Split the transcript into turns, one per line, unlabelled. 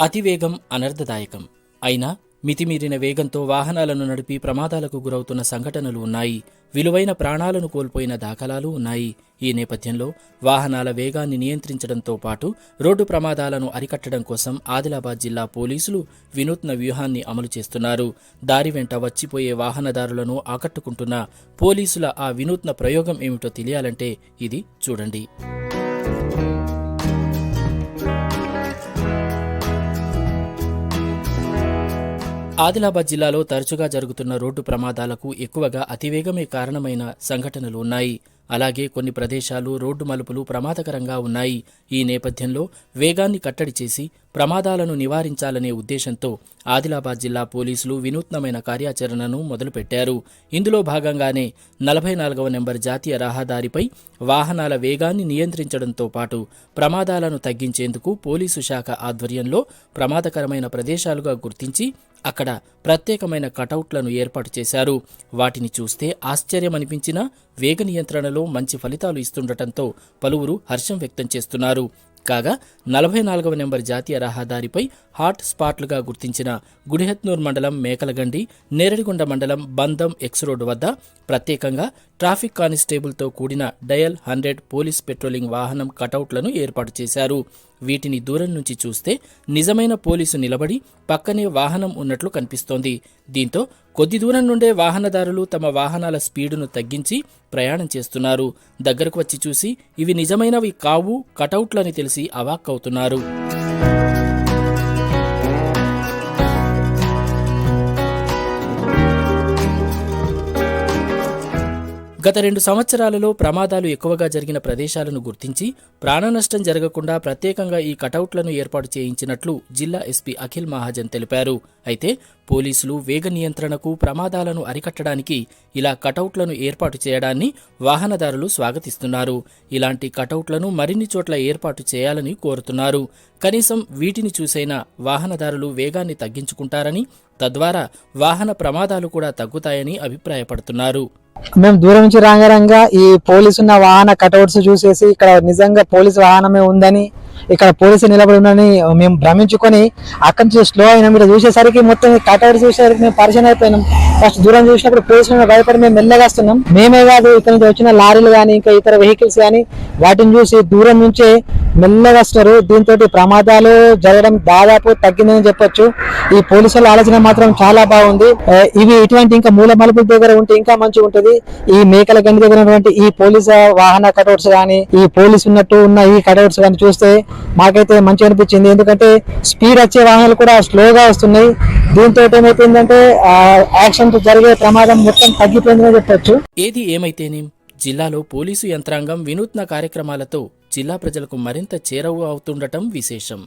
అతివేగం అనర్థదాయకం అయినా మితిమీరిన వేగంతో వాహనాలను నడిపి ప్రమాదాలకు గురవుతున్న సంఘటనలు ఉన్నాయి. విలువైన ప్రాణాలను కోల్పోయిన దాఖలాలు ఉన్నాయి. ఈ నేపథ్యంలో వాహనాల వేగాన్ని నియంత్రించడంతో పాటు రోడ్డు ప్రమాదాలను అరికట్టడం కోసం ఆదిలాబాద్ జిల్లా పోలీసులు వినూత్న వ్యూహాన్ని అమలు చేస్తున్నారు. దారి వెంట వచ్చిపోయే వాహనదారులను ఆకట్టుకుంటున్న పోలీసుల ఆ వినూత్న ప్రయోగం ఏమిటో తెలియాలంటే ఇది చూడండి. ఆదిలాబాద్ జిల్లాలో తరచుగా జరుగుతున్న రోడ్డు ప్రమాదాలకు ఎక్కువగా అతివేగమే కారణమైన సంఘటనలు ఉన్నాయి. అలాగే కొన్ని ప్రదేశాలు రోడ్డు మలుపులు ప్రమాదకరంగా ఉన్నాయి. ఈ నేపథ్యంలో వేగాన్ని కట్టడి చేసి ప్రమాదాలను నివారించాలనే ఉద్దేశంతో ఆదిలాబాద్ జిల్లా పోలీసులు వినూత్నమైన కార్యాచరణను మొదలుపెట్టారు. ఇందులో భాగంగానే నలభై నాలుగవ నెంబర్ జాతీయ రహదారిపై వాహనాల వేగాన్ని నియంత్రించడంతో పాటు ప్రమాదాలను తగ్గించేందుకు పోలీసు శాఖ ఆధ్వర్యంలో ప్రమాదకరమైన ప్రదేశాలుగా గుర్తించి అక్కడ ప్రత్యేకమైన కటౌట్లను ఏర్పాటు చేశారు. వాటిని చూస్తే ఆశ్చర్యమనిపించినా వేగ నియంత్రణలో మంచి ఫలితాలు ఇస్తుండటంతో పలువురు హర్షం వ్యక్తం చేస్తున్నారు. కాగా నలభై నాలుగవ నెంబర్ జాతీయ రహదారిపై హాట్ స్పాట్లుగా గుర్తించిన గుడిహత్నూర్ మండలం మేకలగండి నేరడిగొండ మండలం బందం ఎక్స్ రోడ్డు వద్ద ప్రత్యేకంగా ట్రాఫిక్ కానిస్టేబుల్తో కూడిన డయల్ హండ్రెడ్ పోలీస్ పెట్రోలింగ్ వాహనం కటౌట్లను ఏర్పాటు చేశారు. వీటిని దూరం నుంచి చూస్తే నిజమైన పోలీసు నిలబడి పక్కనే వాహనం ఉన్నట్లు కనిపిస్తోంది. దీంతో కొద్ది దూరం నుండే వాహనదారులు తమ వాహనాల స్పీడును తగ్గించి ప్రయాణం చేస్తున్నారు. దగ్గరకు వచ్చి చూసి ఇవి నిజమైనవి కావు కటౌట్లని తెలిసి అవాక్కవుతున్నారు. గత రెండు సంవత్సరాలలో ప్రమాదాలు ఎక్కువగా జరిగిన ప్రదేశాలను గుర్తించి ప్రాణనష్టం జరగకుండా ప్రత్యేకంగా ఈ కటౌట్లను ఏర్పాటు చేయించినట్లు జిల్లా ఎస్పీ అఖిల్ మహాజన్ తెలిపారు. అయితే పోలీసులు వేగ నియంత్రణకు ప్రమాదాలను అరికట్టడానికి ఇలా కటౌట్లను ఏర్పాటు చేయడాన్ని వాహనదారులు స్వాగతిస్తున్నారు. ఇలాంటి కటౌట్లను మరిన్ని చోట్ల ఏర్పాటు చేయాలని కోరుతున్నారు. కనీసం వీటిని చూసైనా వాహనదారులు వేగాన్ని తగ్గించుకుంటారని తద్వారా వాహన ప్రమాదాలు కూడా తగ్గుతాయని అభిప్రాయపడుతున్నారు.
మేము దూరం నుంచి రాంగరంగా ఈ పోలీసు ఉన్న వాహన కటౌట్స్ చూసేసి ఇక్కడ నిజంగా పోలీసు వాహనమే ఉందని ఇక్కడ పోలీసు నిలబడి ఉందని మేము భ్రమించుకొని అక్కడి నుంచి స్లో అయినా. మీరు చూసేసరికి మొత్తం కటౌట్స్ చూసేసరికి మేము పరిచయం అయిపోయినాం. ఫస్ట్ దూరం చూసినప్పుడు పోలీసులు భయపడి మేము మెల్లగా వస్తున్నాం. మేమే కాదు ఇక్కడ నుంచి వచ్చిన లారీలు కానీ ఇంకా ఇతర వెహికల్స్ కానీ వాటిని చూసి దూరం నుంచే మెల్లగా వస్తారు దీంతో ప్రమాదాలు జరగడం దాదాపు తగ్గిందని చెప్పొచ్చు. ఈ పోలీసుల ఆలోచన మాత్రం చాలా బాగుంది. ఇవి ఇటువంటి ఇంకా మూల మలుపుల దగ్గర ఉంటే ఇంకా మంచిగా ఉంటుంది. ఈ మేకల గండి దగ్గర ఉన్నటువంటి ఈ పోలీస్ వాహన కటౌట్స్ కానీ ఈ పోలీస్ ఉన్నట్టు ఉన్న ఈ కటౌట్స్ కానీ చూస్తే మాకైతే మంచి అనిపించింది. ఎందుకంటే స్పీడ్ వచ్చే వాహనాలు కూడా స్లోగా వస్తున్నాయి. దీంతో ఏమైపోయిందంటే యాక్షన్ జరిగే ప్రమాదం మొత్తం తగ్గిపోయిందని చెప్పొచ్చు.
ఏది ఏమైతేనేం జిల్లాలో పోలీసు యంత్రాంగం వినూత్న కార్యక్రమాలతో జిల్లా ప్రజలకు మరింత చేరవు అవుతుండటం విశేషం.